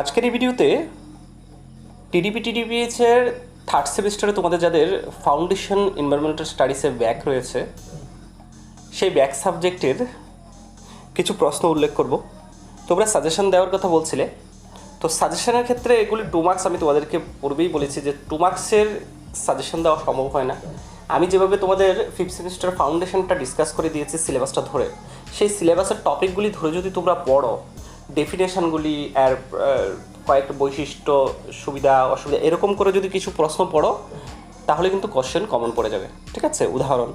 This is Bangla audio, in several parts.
আজকের এই ভিডিওতে টিডিপি টিডিপিএইচের থার্ড সেমিস্টারে তোমাদের যাদের ফাউন্ডেশন এনভায়রনমেন্টাল স্টাডিসে ব্যাক রয়েছে, সেই ব্যাক সাবজেক্টের কিছু প্রশ্ন উল্লেখ করব। তোমরা সাজেশন দেওয়ার কথা বলছিলে। তো সাজেশনের ক্ষেত্রে এগুলি টু মার্কস আমি তোমাদেরকে পূর্বেই বলেছি যে টু মার্কসের সাজেশন দেওয়া সম্ভব হয় না। আমি যেভাবে তোমাদের ফিফথ সেমিস্টার ফাউন্ডেশনটা ডিসকাস করে দিয়েছি সিলেবাসটা ধরে, সেই সিলেবাসের টপিকগুলি ধরে যদি তোমরা পড়ো ডেফিনেশনগুলি আর কয়েকটা বৈশিষ্ট্য, সুবিধা, অসুবিধা, এরকম করে যদি কিছু প্রশ্ন পড়ো, তাহলে কিন্তু কোশ্চেন কমন পড়ে যাবে। ঠিক আছে? উদাহরণ।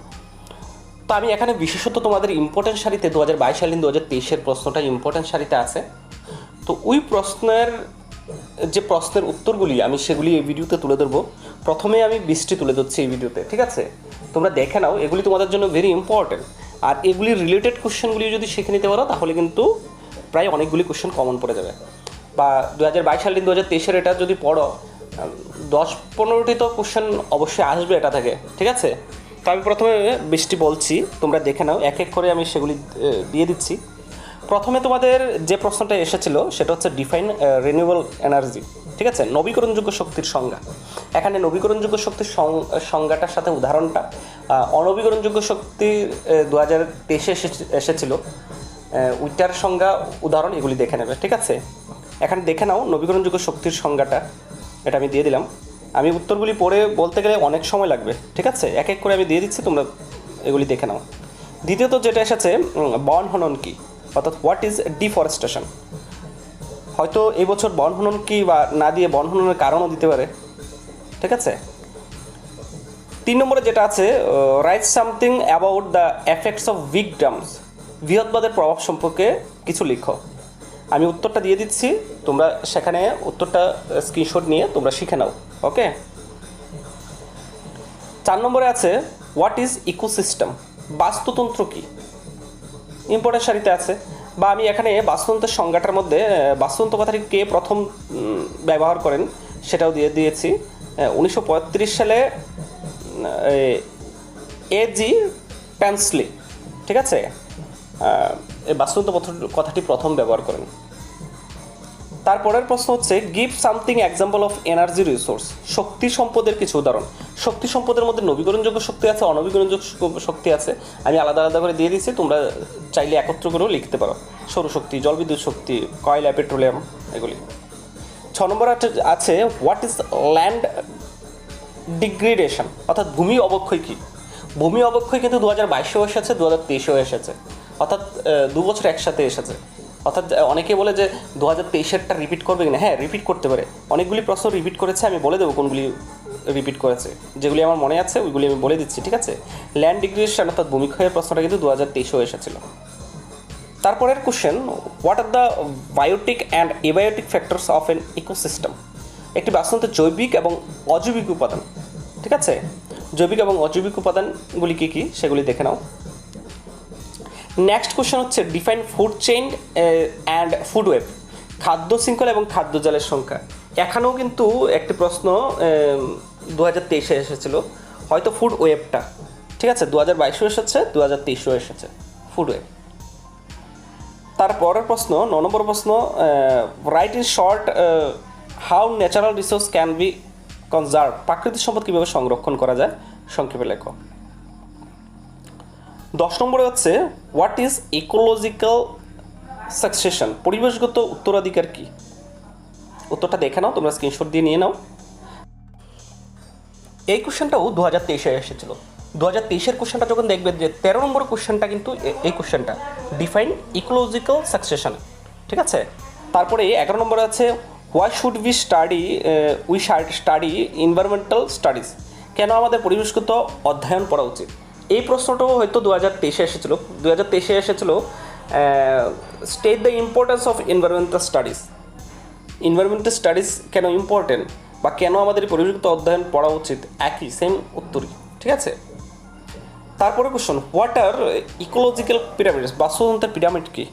তো আমি এখানে বিশেষত তোমাদের ইম্পর্টেন্ট সারিতে দু হাজার বাইশ সাল দু হাজার তেইশের প্রশ্নটা ইম্পর্টেন্ট সারিতে আছে। তো ওই প্রশ্নের, যে প্রশ্নের উত্তরগুলি আমি সেগুলি এই ভিডিওতে তুলে ধরবো। প্রথমে আমি বৃষ্টি তুলে ধরছি এই ভিডিওতে ঠিক আছে? তোমরা দেখে নাও, এগুলি তোমাদের জন্য ভেরি ইম্পর্টেন্ট আর এগুলি রিলেটেড কোশ্চেনগুলি যদি শিখে নিতে পারো, তাহলে কিন্তু প্রায় অনেকগুলি কোশ্চেন কমন পড়ে যাবে। বা দু হাজার বাইশ সাল দু হাজার তেইশের এটা যদি পড়ো দশ পনেরোটি তো কোশ্চেন অবশ্যই আসবে এটা থেকে, ঠিক আছে? তো আমি প্রথমে বৃষ্টি বলছি, তোমরা দেখে নাও, এক এক করে আমি সেগুলি দিয়ে দিচ্ছি। প্রথমে তোমাদের যে প্রশ্নটা এসেছিল, সেটা হচ্ছে ডিফাইন রিনিউয়েবল এনার্জি ঠিক আছে? নবীকরণযোগ্য শক্তির সংজ্ঞা। এখানে নবীকরণযোগ্য শক্তির সংজ্ঞাটার সাথে উদাহরণটা অনবীকরণযোগ্য শক্তি দু হাজার তেইশে এসেছিল। আহ, ওইটার সংজ্ঞা উদাহরণ এগুলি দেখে নেবে ঠিক আছে? এখানে দেখে নাও নবীকরণযোগ্য শক্তির সংজ্ঞাটা এটা আমি দিয়ে দিলাম। আমি উত্তরগুলি পড়ে বলতে গেলে অনেক সময় লাগবে ঠিক আছে? এক এক করে আমি দিয়ে দিচ্ছি তোমরা এগুলি দেখে নাও। দ্বিতীয়ত যেটা এসেছে বন হনন কি? অর্থাৎ হোয়াট ইজ ডিফরেস্টেশন হয়তো এই বছর বন হনন কি বা না দিয়ে বন হননের কারণও দিতে পারে ঠিক আছে? তিন নম্বরে যেটা আছে write something about the effects of big dams বৃহৎবাদের প্রভাব সম্পর্কে কিছু লিখো। আমি উত্তরটা দিয়ে দিচ্ছি, তোমরা সেখানে উত্তরটা স্ক্রিনশট নিয়ে তোমরা শিখে নাও, ওকে? চার নম্বরে আছে হোয়াট ইজ ইকোসিস্টেম বাস্তুতন্ত্র কি? ইম্পর্টেন্ট সারিতে আছে, বা আমি এখানে বাস্তুতন্ত্রের সংজ্ঞাটার মধ্যে বাস্তুতন্ত্র কথাটি কে প্রথম ব্যবহার করেন সেটাও দিয়ে দিয়েছি। উনিশশো পঁয়ত্রিশ সালে এ জি প্যান্সলি, ঠিক আছে? এই বাস্তুতন্ত্র কথাটি প্রথম ব্যবহার করেন। তারপরের প্রশ্ন হচ্ছে give something example of energy resource শক্তি সম্পদের কিছু উদাহরণ। শক্তি সম্পদের মধ্যে নবীকরণযোগ্য শক্তি আছে, অনবীকরণযোগ্য শক্তি আছে। আমি আলাদা আলাদা করে দিয়ে দিচ্ছি তোমরা চাইলে একত্র করেও লিখতে পারো। সৌরশক্তি জলবিদ্যুৎ শক্তি, কয়লা, পেট্রোলিয়াম, এগুলি। ছ নম্বর আছে হোয়াট ইজ ল্যান্ড ডিগ্রেডেশন অর্থাৎ ভূমি অবক্ষয় কী? ভূমি অবক্ষয় কিন্তু দু হাজার বাইশেও এসেছে দু হাজার তেইশেও এসেছে। অর্থাৎ দু বছর একসাথে এসেছে। অর্থাৎ অনেকে বলে যে দু হাজার তেইশেরটা রিপিট করবে কিনা। হ্যাঁ রিপিট করতে পারে। অনেকগুলি প্রশ্ন রিপিট করেছে, আমি বলে দেবো কোনগুলি রিপিট করেছে। যেগুলি আমার মনে আছে, ওইগুলি আমি বলে দিচ্ছি, ঠিক আছে? ল্যান্ড ডিগ্রেডেশন অর্থাৎ ভূমিক্ষয়ের প্রশ্নটা কিন্তু দু হাজার তেইশেও এসেছিল। তারপরের question what are the biotic and abiotic factors of an ecosystem একটি বাস্তুতন্ত্রের জৈবিক এবং অজৈবিক উপাদান, ঠিক আছে? জৈবিক এবং অজৈবিক উপাদানগুলি কী কী? সেগুলি দেখে নাও। নেক্সট কোশ্চেন হচ্ছে define food chain and food web খাদ্য শৃঙ্খলা এবং খাদ্য জালের সংখ্যা। এখানেও কিন্তু একটি প্রশ্ন দু হাজার তেইশে এসেছিল। হয়তো ফুড ওয়েবটা ঠিক আছে দু হাজার বাইশেও এসেছে দু হাজার তেইশেও এসেছে। ফুড ওয়েব তারপরের প্রশ্ন, ন নম্বর প্রশ্ন write in short how natural resource can be conserve প্রাকৃতিক সম্পদ কীভাবে সংরক্ষণ করা যায়? সংক্ষেপে লেখো। দশ নম্বরে হচ্ছে হোয়াট ইজ ইকোলজিক্যাল সাকসেশন পরিবেশগত উত্তরাধিকার কি? উত্তরটা দেখে নাও, তোমরা স্ক্রিনশট দিয়ে নিয়ে নাও। এই কোশ্চেনটাও দু হাজার তেইশে এসেছিল। দু হাজার তেইশের কোশ্চেনটা যখন দেখবে যে তেরো নম্বর কোশ্চেনটা কিন্তু এই কোশ্চেনটা ডিফাইন ইকোলজিক্যাল সাকসেশন ঠিক আছে? তারপরে এগারো নম্বরে আছে why should be study we study environmental studies কেন আমাদের পরিবেশগত অধ্যয়ন করা উচিত? এই প্রশ্নটাও হয়তো দু হাজার তেইশে এসেছিল। দু হাজার তেইশে এসেছিল state the importance of environmental studies environmental studies কেন ইম্পর্টেন্ট বা কেন আমাদের পরিবেশগত অধ্যয়ন পড়া উচিত? একই সেম উত্তরই, ঠিক আছে? তারপরে question what are ecological pyramids বাস্তুতন্ত্রের পিরামিড কি?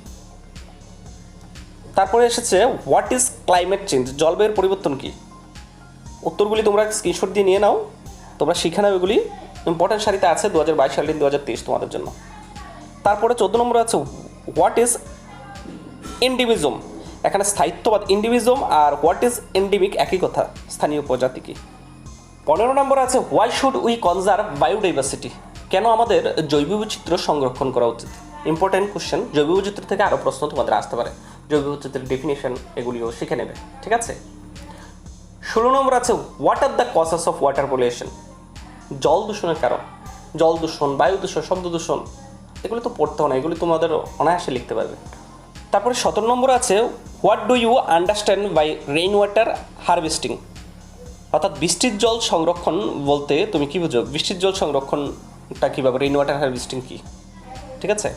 তারপরে এসেছে হোয়াট ইজ ক্লাইমেট চেঞ্জ জলবায়ুর পরিবর্তন কি? উত্তরগুলি তোমরা স্ক্রিনশট দিয়ে নিয়ে নাও, তোমরা শিখে নাও এগুলি। ইম্পর্টেন্ট সারিতে আছে দু হাজার বাইশ সাল দু হাজার তেইশ তোমাদের জন্য। তারপরে চোদ্দ নম্বর আছে হোয়াট ইজ ইন্ডিভিজম এখানে স্থায়িত্ববাদ ইন্ডিভিজম আর হোয়াট ইজ এন্ডিমিক একই কথা, স্থানীয় প্রজাতি কি? পনেরো নম্বর আছে why should we conserve biodiversity কেন আমাদের জৈব বৈচিত্র্য সংরক্ষণ করা উচিত? ইম্পর্টেন্ট কোশ্চেন জৈব বৈচিত্র্য থেকে আরও প্রশ্ন তোমাদের আসতে পারে। জৈব বৈচিত্র্যের ডেফিনেশন এগুলিও শিখে নেবে, ঠিক আছে? ষোলো নম্বর আছে what are the causes of water pollution জল দূষণের কারণ। জল দূষণ, বায়ু দূষণ, শব্দ দূষণ, এগুলো তো পড়তে হয় না, এগুলি তোমাদের অনায়াসে লিখতে পারবে। তারপরে সতেরো নম্বর আছে what do you understand by rain water harvesting অর্থাৎ বৃষ্টির জল সংরক্ষণ বলতে তুমি কি বুঝো? বৃষ্টির জল সংরক্ষণটা কীভাবে? রেইন ওয়াটার হারভেস্টিং কী? ঠিক আছে?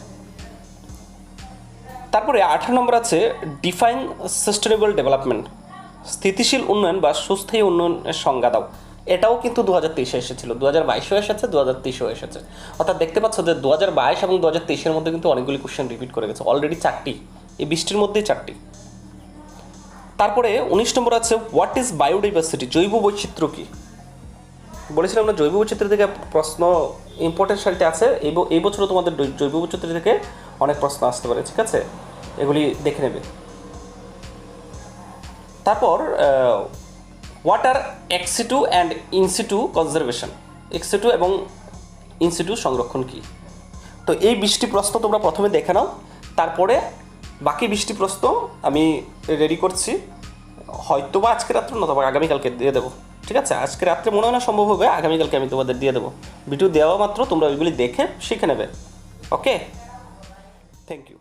তারপরে আঠারো নম্বর আছে ডিফাইন সাস্টেনেবল ডেভেলপমেন্ট স্থিতিশীল উন্নয়ন বা সুস্থায়ী উন্নয়নের সংজ্ঞা দাও। এটাও কিন্তু দু হাজার তেইশে এসেছিল দু হাজার বাইশেও এসেছে দু হাজার তেইশেও এসেছে। অর্থাৎ দেখতে পাচ্ছ যে দু হাজার বাইশ এবং দু হাজার তেইশের মধ্যে কিন্তু অনেকগুলি কোশ্চেন রিপিট করে গেছে অলরেডি চারটি, এই বৃষ্টির মধ্যেই চারটি। তারপরে উনিশ নম্বর আছে হোয়াট ইজ বায়োডাইভার্সিটি জৈব বৈচিত্র্য কী? বলেছিলাম না, জৈব বৈচিত্র্য থেকে প্রশ্ন ইম্পর্টেন্ট সারিতে আছে, এই বছরও তোমাদের জৈব বৈচিত্র্য থেকে অনেক প্রশ্ন আসতে পারে, ঠিক আছে? এগুলি দেখে নেবে। তারপর water ex situ and in situ conservation ex situ এবং ইনসিটু সংরক্ষণ কী? তো এই বৃষ্টি প্রশ্ন তোমরা প্রথমে দেখে নাও, তারপরে বাকি বৃষ্টি প্রশ্ন আমি রেডি করছি। হয়তো বা আজকে রাত্রে নতুবা আগামীকালকে দিয়ে দেবো। ঠিক আছে? আজকে রাত্রে মনে হয় না সম্ভব হবে, আগামীকালকে আমি তোমাদের দিয়ে দেবো। ভিডিও দেওয়া মাত্র, তোমরা ওইগুলি দেখে শিখে নেবে। Okay thank you